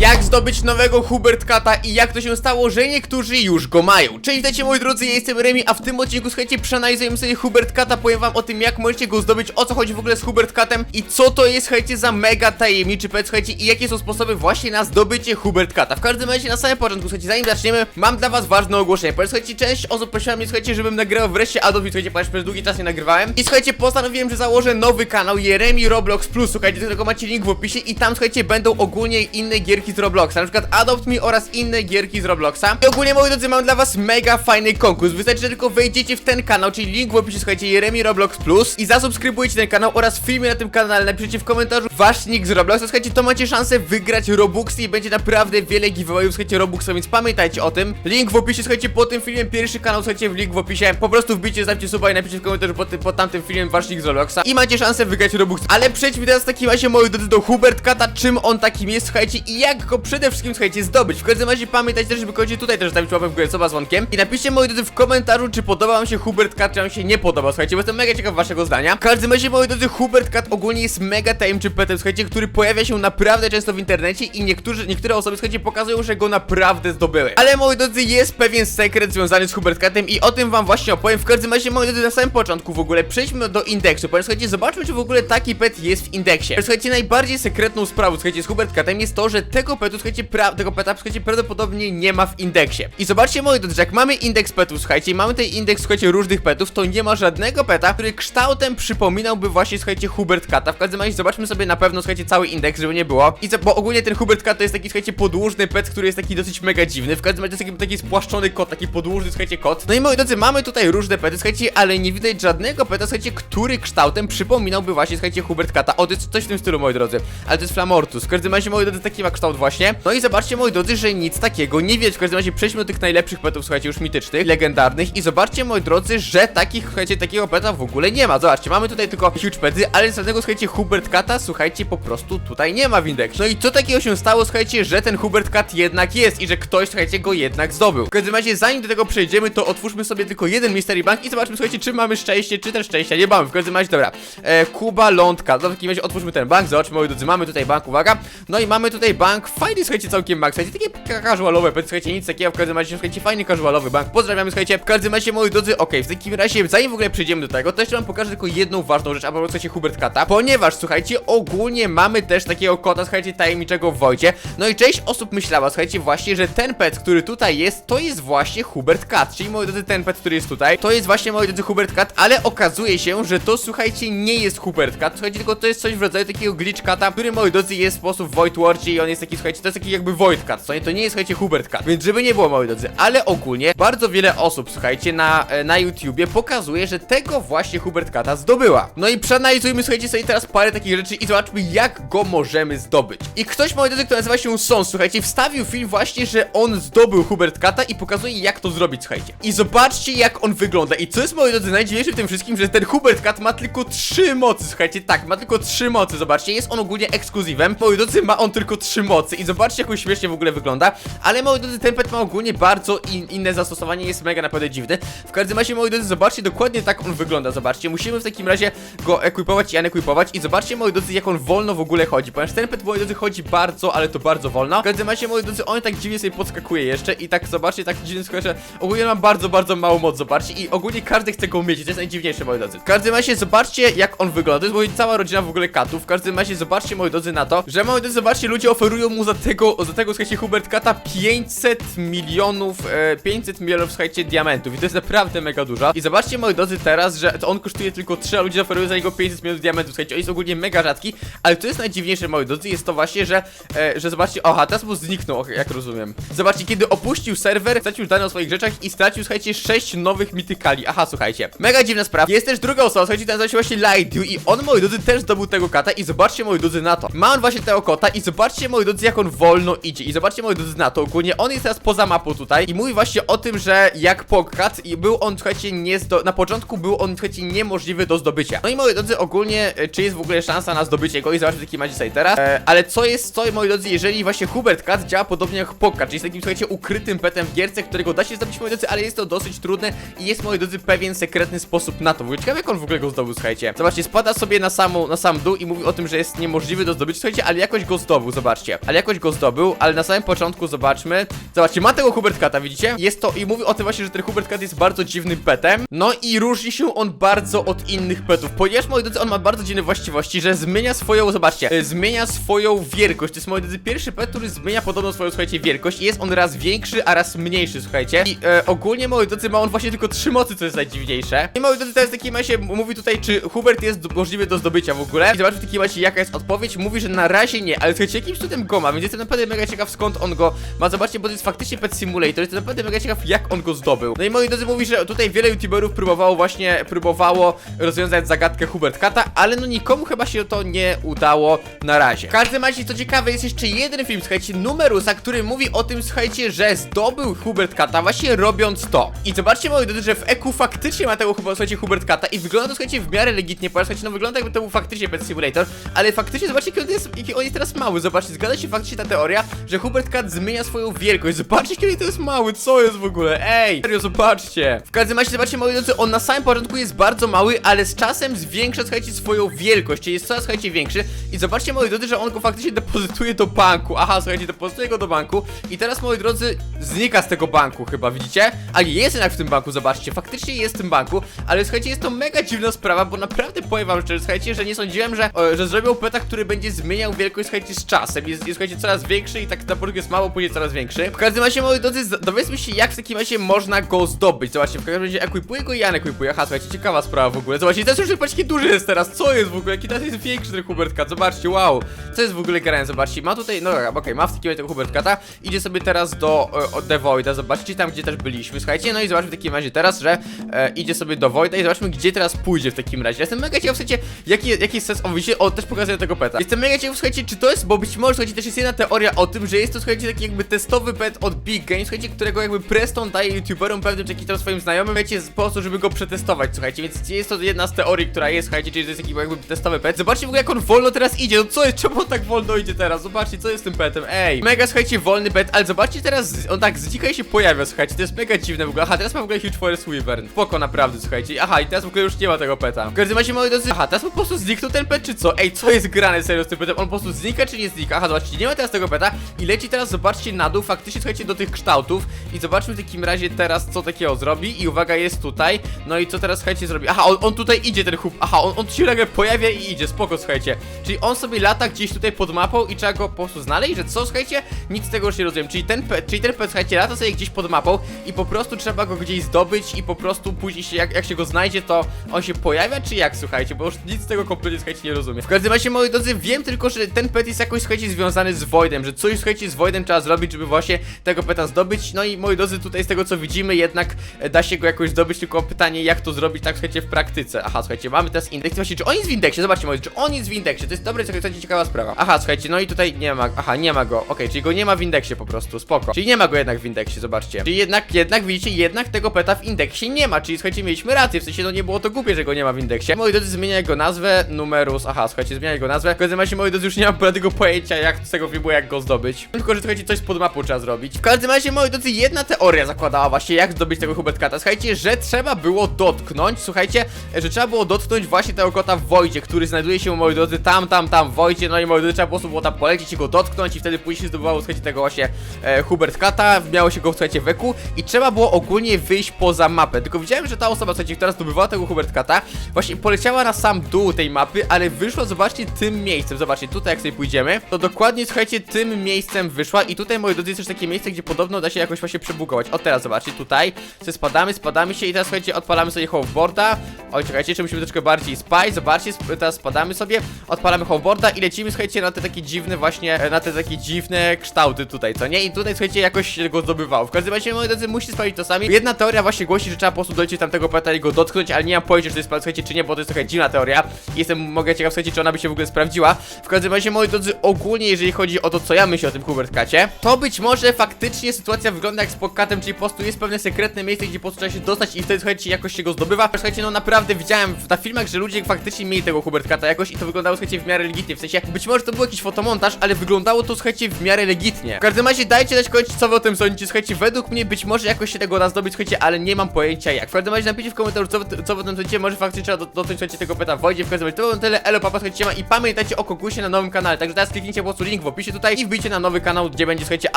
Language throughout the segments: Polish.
jak zdobyć nowego Hubert Kata i jak to się stało, że niektórzy już go mają. Cześć, witajcie moi drodzy, ja jestem Remi, a w tym odcinku, słuchajcie, przeanalizujemy sobie Hubert Kata, powiem wam o tym, jak możecie go zdobyć, o co chodzi w ogóle z Hubert Katem i co to jest, słuchajcie, za mega tajemniczy pet, słuchajcie, i jakie są sposoby właśnie na zdobycie Hubert Kata. W każdym razie, na samym początku, słuchajcie, zanim zaczniemy, mam dla was ważne ogłoszenie, ponieważ, słuchajcie, część osób prosiła mnie, słuchajcie, żebym nagrywał wreszcie Adobe, słuchajcie, ponieważ przez długi czas nie nagrywałem i, słuchajcie, postanowiłem, że założę nowy kanał, Jeremi Roblox Plus, słuchajcie, do którego macie link w opisie i tam, słuchajcie, będą ogólnie inne gierki z Robloxa, na przykład Adopt Me oraz inne gierki z Robloxa. I ogólnie, moi drodzy, mam dla was mega fajny konkurs. Wystarczy, że tylko wejdziecie w ten kanał, czyli link w opisie, słuchajcie, Jeremi Roblox Plus i zasubskrybujecie ten kanał oraz w filmie na tym kanale napiszecie w komentarzu wasz nick z Robloxa, słuchajcie, to macie szansę wygrać Robuxy i będzie naprawdę wiele giveawayów, słuchajcie, Robuxa, więc pamiętajcie o tym. Link w opisie, słuchajcie, po tym filmie, pierwszy kanał, słuchajcie, w link w opisie. Po prostu wbijcie, zostawcie suba i napiszcie w komentarzu pod, tym- pod tamtym filmem wasz nick z Robloxa i macie szansę wygrać Robux. Ale przejdźmy teraz w takim razie, moi drodzy, do Hubert Kata, czym on takim jest, słuchajcie, i jak go przede wszystkim, słuchajcie, zdobyć. W każdym razie pamiętajcie żeby kończyć tutaj też zostawić łapę w górę, co z. I napiszcie, moi drodzy, w komentarzu, czy podoba wam się Hubert Kat, czy wam się nie podoba, słuchajcie, bo jestem mega ciekaw waszego zdania. W każdym razie, moi drodzy, Hubert Kat ogólnie jest mega tajemniczym petem, słuchajcie, który pojawia się naprawdę często w internecie i niektórzy, niektóre osoby, słuchajcie, pokazują, że go naprawdę zdobyły. Ale, moi drodzy, jest pewien sekret związany z Hubert Katem i o tym wam właśnie opowiem. W każdym razie, moi drodzy, na samym początku w ogóle przejdźmy do indeksu, ponieważ, słuchajcie, zobaczmy, czy w ogóle taki pet jest w indeksie. Słuchajcie, najbardziej sekretną sprawą, słuchajcie, z Hubert Katem jest to, że tego petu, słuchajcie, pra tego peta, słuchajcie, prawdopodobnie nie ma w indeksie. I zobaczcie, moi drodzy, jak mamy indeks petów, słuchajcie, i mamy ten indeks, słuchajcie, różnych petów, to nie ma żadnego peta, który kształtem przypominałby właśnie, słuchajcie, Hubert Kata. W każdym razie zobaczmy sobie na pewno, słuchajcie, cały indeks, żeby nie było. I bo ogólnie ten Hubert Kat to jest taki, słuchajcie, podłużny pet, który jest taki dosyć mega dziwny. W każdym razie to jest taki, taki spłaszczony kot, taki podłużny, słuchajcie, kot. No i moi drodzy, mamy tutaj różne pety, słuchajcie, ale nie widać żadnego peta, słuchajcie, który kształtem przypominałby właśnie, słuchajcie, Hubert Kata. O, to jest coś w tym stylu, moi drodzy. Ale to jest Flamortus. W każdym razie, moi drodzy, taki ma kształt właśnie. No i zobaczcie, moi drodzy, że nic takiego nie widać. W każdym razie przejdźmy do tych najlepszych petów, słuchajcie, już mitycznych, legendarnych. I zobaczcie, moi drodzy, że takich, słuchajcie, takiego peta w ogóle nie ma. Zobaczcie, mamy tutaj tylko huge pety, ale żadnego, słuchajcie, Hubert Kata, słuchajcie, po prostu tutaj nie ma w indeksie. No i co takiego się stało, słuchajcie, że ten Hubert Kat jednak jest i że ktoś, słuchajcie, go jednak zdobył. W każdym razie, zanim do tego przejdziemy, to otwórzmy sobie tylko jeden Mystery Bank i zobaczmy, słuchajcie, czy mamy szczęście, czy też szczęścia nie mamy. W każdym razie, dobra. E, Kuba Lądka. No w takim razie otwórzmy ten bank, zobaczmy, moi drodzy, mamy tutaj bank, uwaga. No i mamy tutaj bank, fajny, słuchajcie, całkiem bank, słuchajcie, takie casualowe, pety, słuchajcie, nic takiego, w każdym razie, słuchajcie, fajny casualowy bank. Pozdrawiamy, słuchajcie, w każdym razie, moi drodzy, okej, w takim razie, zanim w ogóle przejdziemy do tego, to jeszcze wam pokażę tylko jedną ważną rzecz, a propos, słuchajcie, Hubert Kata, ponieważ, słuchajcie, ogólnie mamy też takiego kota, słuchajcie, tajemniczego w Wojcie. No i część osób myślała, słuchajcie, właśnie, że ten pet, który tutaj jest, to jest właśnie Hubert Kat, czyli, moi drodzy, ten pet, który jest tutaj, to jest właśnie, moi drodzy, Hubert Kat, ale okazuje się, że to, słuchajcie, nie jest Hubert Kat, słuchajcie, tylko to jest coś w rodzaju takiego glitch kata, który, moi drodzy, jest w sposób Void i on jest taki, słuchajcie, to jest taki jakby Cat, co nie, to nie jest, słuchajcie, Hubert Kat, więc żeby nie było, moi drodzy, ale ogólnie bardzo wiele osób, słuchajcie, na, e, na YouTubie pokazuje, że tego właśnie Hubert Kata zdobyła. No i przeanalizujmy, słuchajcie, sobie teraz parę takich rzeczy i zobaczmy, jak go możemy zdobyć. I ktoś, moi drodzy, kto nazywa się Son, słuchajcie, wstawił film właśnie, że on zdobył Hubert Kata i pokazuje, jak to zrobić, słuchajcie. I zobaczcie, jak on wygląda. I co jest, moi drodzy, najdziwniejsze w tym wszystkim, że ten Hubert Kat ma tylko trzy mocy, słuchajcie, tak, ma tylko trzy mocy, zobaczcie, jest on ogólnie ekskluzywem. Moi drodzy, ma on tylko trzy mocy i zobaczcie, jak on śmiesznie w ogóle wygląda. Ale, moi drodzy, ten pet ma ogólnie bardzo in, inne zastosowanie, jest mega naprawdę dziwny. W każdym razie, moi drodzy, zobaczcie dokładnie tak on wygląda, zobaczcie. Musimy w takim razie go ekwipować i unekwipować i zobaczcie, moi drodzy, jak on wolno w ogóle chodzi, ponieważ ten pet, moi drodzy, chodzi bardzo, ale to bardzo wolno. W każdym razie, moi drodzy, on tak dziwnie sobie podskakuje jeszcze i tak, zobaczcie, tak dziwnie że ogólnie ma bardzo, bardzo małą moc, zobaczcie i ogólnie każdy chce go mieć, to jest najdziwniejsze, moi drodzy. W każdym razie, zobaczcie, jak on wygląda, to jest moja cała rodzina w ogóle katów, w każdym razie, zobaczcie, moi drodzy, na to, że, moi drodzy, zobaczcie, ludzie oferują mu za tego, za tego, słuchajcie, Hubert Kata 500 milionów, e, 500 milionów, słuchajcie, diamentów i to jest naprawdę mega dużo. I zobaczcie, moi drodzy, teraz, że to on kosztuje tylko 3, a ludzie oferują za niego 500 milionów diamentów, słuchajcie, on jest ogólnie mega rzadki, ale to jest najdziwniejsze, moi drodzy, jest to właśnie, że, e, że zobaczcie, aha, teraz mu zniknął, jak rozumiem. Zobaczcie, kiedy opuścił serwer, stracił dane o swoich rzeczach i stracił, słuchajcie, 6 nowych mitykali. Aha, słuchajcie. Mega dziwna sprawa. Jest też druga osoba, słuchajcie, nazywa się właśnie Lightdew i on, moi drodzy, też zdobył tego kata i zobaczcie, moi drodzy, na to. Ma on właśnie tego kota i zobaczcie, moi drodzy, jak on wolno idzie i zobaczcie, moi drodzy, na to. Ogólnie on jest teraz poza mapą tutaj i mówi właśnie o tym, że jak Pogcat i był on, słuchajcie, nie zdo... na początku był on, słuchajcie, niemożliwy do zdobycia. No i moi drodzy, ogólnie, e, czy jest w ogóle szansa na zdobycie go i zobaczmy, jaki macie tutaj teraz. E, ale co jest, co, moi drodzy, jeżeli właśnie Hubert Cat działa podobnie jak Pogcat, czyli jest takim, słuchajcie, ukrytym petem w gierce, którego da się zdobyć, moi drodzy, ale jest to dosyć trudne i jest, moi drodzy, pewien sekretny sposób na to. Ogóle ciekawe, jak on w ogóle go zdobył, słuchajcie. Zobaczcie, spada sobie na, samą, na sam dół i mówi o tym, że jest niemożliwy do zdobycia, słuchajcie, ale jakoś go zdobył, zobaczcie. Ale jakoś go zdobył, ale na samym początku zobaczmy. Zobaczcie, ma tego Hubert Kata, widzicie? Jest to i mówi o tym właśnie, że ten Hubert Kat jest bardzo dziwnym petem. No i różni się on bardzo od innych petów, ponieważ moi drodzy, on ma bardzo dziwne właściwości, że zmienia swoją, zobaczcie, e, zmienia swoją wielkość. To jest moi drodzy pierwszy pet, który zmienia podobno swoją, słuchajcie, wielkość i jest on raz większy, a raz mniejszy, słuchajcie. I e, ogólnie moi drodzy, ma on właśnie tylko trzy mocy, co jest najdziwniejsze. I moi drodzy, teraz w takim razie mówi tutaj, czy Hubert jest możliwy do zdobycia w ogóle. I zobaczmy w takim razie, jaka jest odpowiedź. Mówi, że na razie nie, ale słuchajcie, jakimś cudem go ma, więc jestem naprawdę mega ciekaw skąd on go ma. Zobaczcie, bo to jest faktycznie Pet Simulator, jestem naprawdę mega ciekaw jak on go zdobył. No i moi drodzy, mówi, że tutaj wiele youtuberów próbowało właśnie, próbowało rozwiązać zagadkę Hubert Kata, ale no nikomu chyba się to nie udało na razie. W każdym razie, co ciekawe, jest jeszcze jeden film, słuchajcie, Numerusa, który mówi o tym, słuchajcie, że zdobył Hubert Kata właśnie robiąc to. I zobaczcie, moi drodzy, że w EQ faktycznie ma tego, słuchajcie, Hubert Kata i wygląda to, słuchajcie, w miarę legitnie, ponieważ, słuchajcie, no wygląda jakby to był faktycznie Pet Simulator, ale faktycznie, zobaczcie, jaki on jest, jaki on jest teraz mały, zobaczcie, zgadza się faktycznie ta teoria, że Hubert Kat zmienia swoją wielkość, zobaczcie, kiedy to jest mały, co jest w ogóle, ej, serio, zobaczcie. W każdym razie, zobaczcie, moi drodzy, on na samym początku jest bardzo mały, ale z czasem zwiększa, słuchajcie, swoją wielkość, czyli jest coraz, słuchajcie, większy. I zobaczcie, moi drodzy, że on go faktycznie depozytuje do banku, aha, słuchajcie, depozytuje go do banku. I teraz, moi drodzy, znika z tego banku chyba, widzicie? Ale jest jednak w tym banku, zobaczcie, faktycznie jest w tym banku, ale słuchajcie, jest to mega dziwna sprawa, bo naprawdę powiem wam szczerze, słuchajcie, że nie sądziłem, że, że zrobią peta, który będzie zmieniał wielkość, słuchajcie, z czasem, jest, jest słuchajcie, coraz większy i tak na początku jest mało, później coraz większy. W każdym razie, moi drodzy, dowiedzmy się, jak w takim razie można go zdobyć, zobaczcie, w każdym razie ekwipuje go i Jan ekwipuje, aha, słuchajcie, ciekawa sprawa w ogóle, zobaczcie, teraz już jaki duży jest teraz, co jest w ogóle, jaki teraz jest większy ten Hubert Kat, zobaczcie, wow, co jest w ogóle grane, zobaczcie, ma tutaj, no okej, ma w takim razie tego Hubert Kata, idzie sobie teraz do e, The Voida, zobaczcie tam, gdzie też byliśmy, słuchajcie, no i zobaczmy w takim razie teraz, że e, idzie sobie do Voida i zobaczmy, gdzie teraz pójdzie w takim razie. Jestem mega ciekaw, słuchajcie, jaki, jaki jest sens, o o, też pokazuję tego peta. Jestem mega ciekaw, słuchajcie, czy to jest, bo być może, słuchajcie, też jest jedna teoria o tym, że jest to, słuchajcie, taki jakby testowy pet od Big Game, słuchajcie, którego jakby Preston daje youtuberom pewnym, czy tam swoim znajomym, wiecie, po prostu, żeby go przetestować, słuchajcie, więc jest to jedna z teorii, która jest, słuchajcie, czyli to jest taki jakby testowy pet. Zobaczcie w ogóle, jak on wolno teraz idzie, no co jest, czemu on tak wolno idzie teraz, zobaczcie, co jest z tym petem, ej. Mega, słuchajcie, wolny pet, ale zobaczcie teraz, on tak znika i się pojawia, słuchajcie, to jest mega dziwne w ogóle, aha, teraz ma w ogóle Huge Forest Wyvern, spoko, naprawdę, słuchajcie, aha, i teraz w ogóle już nie ma tego peta. W każdym razie, moi drodzy, aha, teraz po prostu zniknął ten pet, czy co? Ej, co jest grane serio z tym petem? On po prostu znika, czy nie znika? Aha, zobaczcie, nie ma teraz tego peta i leci teraz, zobaczcie, na dół, faktycznie, słuchajcie, do tych kształtów i zobaczmy w takim razie teraz, co takiego zrobi i uwaga, jest tutaj, no i co teraz, słuchajcie, zrobi? Aha, on, on tutaj idzie, ten hub, aha, on, on się nagle pojawia i idzie, spoko, słuchajcie, czyli on sobie lata gdzieś tutaj pod mapą i trzeba go po prostu znaleźć, że co, słuchajcie, nic z tego już nie rozumiem, czyli ten czyli ten słuchajcie, lata sobie gdzieś pod mapą i po prostu trzeba go gdzieś zdobyć i po prostu później się, jak, jak się go znajdzie, to on się pojawia, czy jak, słuchajcie, bo już nic z tego kompletnie, słuchajcie, nie rozumiem. W każdym razie, moi drodzy, wiem tylko, że ten pet jest jakoś, słuchajcie, związany z Voidem, że coś, słuchajcie, z Voidem trzeba zrobić, żeby właśnie tego peta zdobyć, no i moi drodzy, tutaj z tego, co widzimy, jednak e, da się go jakoś zdobyć, tylko pytanie, jak to zrobić, tak, słuchajcie, w praktyce. Aha, słuchajcie, mamy teraz indeks, właśnie, czy on jest w indeksie, zobaczcie, moi czy on jest w indeksie, to jest dobre, słuchajcie, ciekawa sprawa. Aha, słuchajcie, no i tutaj nie ma, aha, nie ma go, okej, czyli go nie ma w indeksie po prostu, spoko. Czyli nie ma go jednak w indeksie, zobaczcie. Czyli jednak, jednak, widzicie, jednak tego peta w indeksie nie ma, czyli słuchajcie, mieliśmy rację, w sensie, no nie było to głupie, że go nie ma w indeksie. Moi drodzy, zmienia jego nazwę, numerus, aha, słuchajcie, zmienia jego nazwę. W każdym razie, moi drodzy, już nie mam tego pojęcia, jak z tego filmu, jak go zdobyć. Tylko, że słuchajcie, coś pod mapą trzeba zrobić. W każdym razie, moi drodzy, jedna teoria zakładała właśnie, jak zdobyć tego Hubert Kata. Słuchajcie, że trzeba było dotknąć, słuchajcie, że trzeba było dotknąć właśnie tego kota w Wojcie, który znajduje się, moi drodzy, tam, tam, tam w Wojcie, no i moi drodzy, trzeba po prostu było tam polecieć i go dotknąć i wtedy później zdobywało, słuchajcie, tego właśnie e, Hubert Kata, miało się go, słuchajcie, w eku i trzeba było ogólnie wyjść poza mapę. Tylko widziałem, że ta osoba, słuchajcie, która zdobywała tego Hubert Kata, właśnie poleciała na sam dół tej mapy, ale wyszła, zobaczcie, tym miejscem. Zobaczcie, tutaj jak sobie pójdziemy, to dokładnie, słuchajcie, tym miejscem wyszła i tutaj, moi drodzy, jest też takie miejsce, gdzie podobno da się jakoś właśnie przebugować. O, teraz zobaczcie, tutaj, sobie spadamy, spadamy się i teraz, słuchajcie, odpalamy sobie hoverboarda. Oj, czekajcie, jeszcze musimy troszkę bardziej spać, zobaczcie, sp- teraz spadamy sobie, odpalamy hoverboarda i lecimy, słuchajcie, na te takie dziwne właśnie, e, na te takie dziwne kształty tutaj, co nie? I tutaj, słuchajcie, jakoś się go zdobywało. W każdym razie, moi drodzy, musicie sprawdzić to sami. Jedna teoria właśnie głosi, że trzeba po prostu dolecieć tamtego peta i go dotknąć, ale nie mam pojęcia, czy to jest, słuchajcie, czy nie, bo to jest trochę dziwna teoria. Jestem, mogę ciekaw, słuchajcie, czy ona by się w ogóle sprawdziła. W każdym razie, moi drodzy, ogólnie, jeżeli chodzi o to, co ja myślę o tym Hubert Kacie, to być może faktycznie sytuacja wygląda jak z Pokatem, czyli po prostu jest pewne sekretne miejsce, gdzie po prostu trzeba się dostać i wtedy, słuchajcie, jakoś się go zdobywa. Słuchajcie, no naprawdę widziałem w, na filmach, że ludzie faktycznie mieli tego Hubert Kata jakoś i to wyglądało, słuchajcie, w miarę legitnie. W sensie, być może to był jakiś fotomontaż, ale wyglądało to, słuchajcie, w miarę legitnie. W każdym razie, dajcie dać kończyć, co wy o tym sądzicie. Słuchajcie, według mnie być może jakoś się tego da zdobyć, słuchajcie, ale nie mam pojęcia jak. W każdym razie napiszcie w komentarzu, co wy, co wy o tym sądzicie. Może faktycznie trzeba do- słuchajcie, tego peta w wodzie. W każdym razie, to było tyle. Elo, papa, słuchajcie, ma i pamiętajcie o konkursie na nowym kanale. Także teraz kliknijcie po prostu link w opisie tutaj i wbijcie na nowy kanał, gdzie będzie, słuchajcie,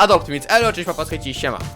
Adopt, więc elo, cześć papa, słuchajcie, siema.